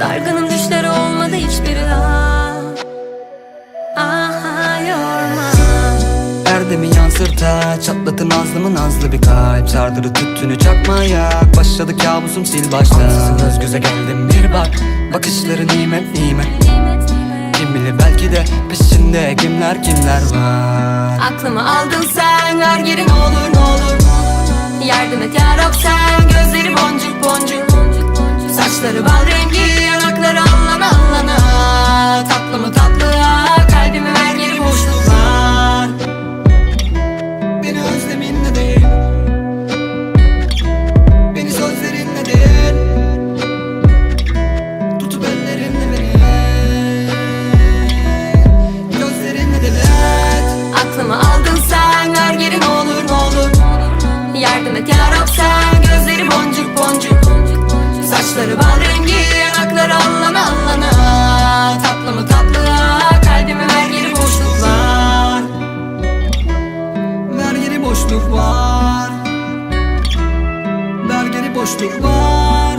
Dargınım düşleri olmadı hiçbiri Aa, Aha yorma. Erdemi yansırta Çatlatın nazlımı nazlı bir kalp. Sardırı tüttünü çakmaya Başladı kabusum sil başta Ansızın göz göze geldim bir bak Bakışları nimet nimet. Nimet nimet Kim bilir belki de peşinde kimler kimler var. Aklımı aldın sen ver geri ne olur ne olur. Yardım et yarab sen gözleri boncuk boncuk. Saçları bal rengi boşluk var. Ver geri boşluk var.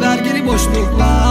Ver geri boşluk var